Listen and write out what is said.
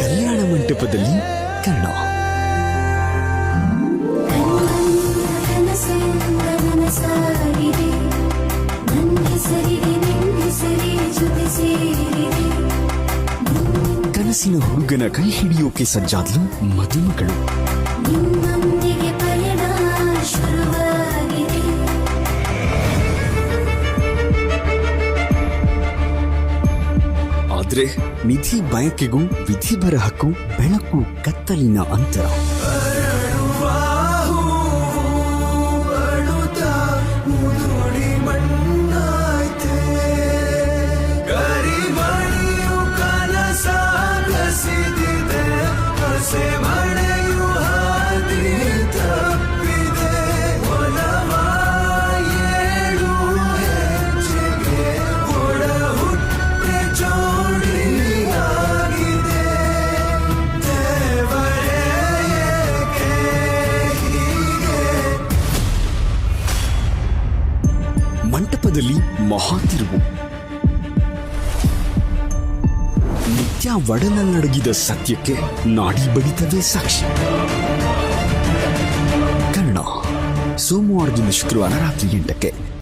ಕಲ್ಯಾಣ ಮಂಟಪದಲ್ಲಿ ಕರ್ಣ ಕನಸಿನ ಹುಡುಗನ ಕೈ ಹಿಡಿಯೋಕೆ ಸಜ್ಜಾದ್ಲು ಮದುಮಗಳು. ಆದ್ರೆ ನಿಧಿ ಬಯಕೆಗೂ ವಿಧಿ ಬರಹಕ್ಕೂ ಬೆಳಕು ಕತ್ತಲಿನ ಅಂತರ. ಮಂಟಪದಲ್ಲಿ ಮಹಾತಿರುವು. ನಿತ್ಯ ಒಡನಲ್ಲಡಗಿದ ಸತ್ಯಕ್ಕೆ ನಾಡಿ ಬಡಿತವೇ ಸಾಕ್ಷಿ. ಕನ್ನಡ ಸೋಮವಾರದಿಂದ ಶುಕ್ರವಾರ ರಾತ್ರಿ ಎಂಟಕ್ಕೆ.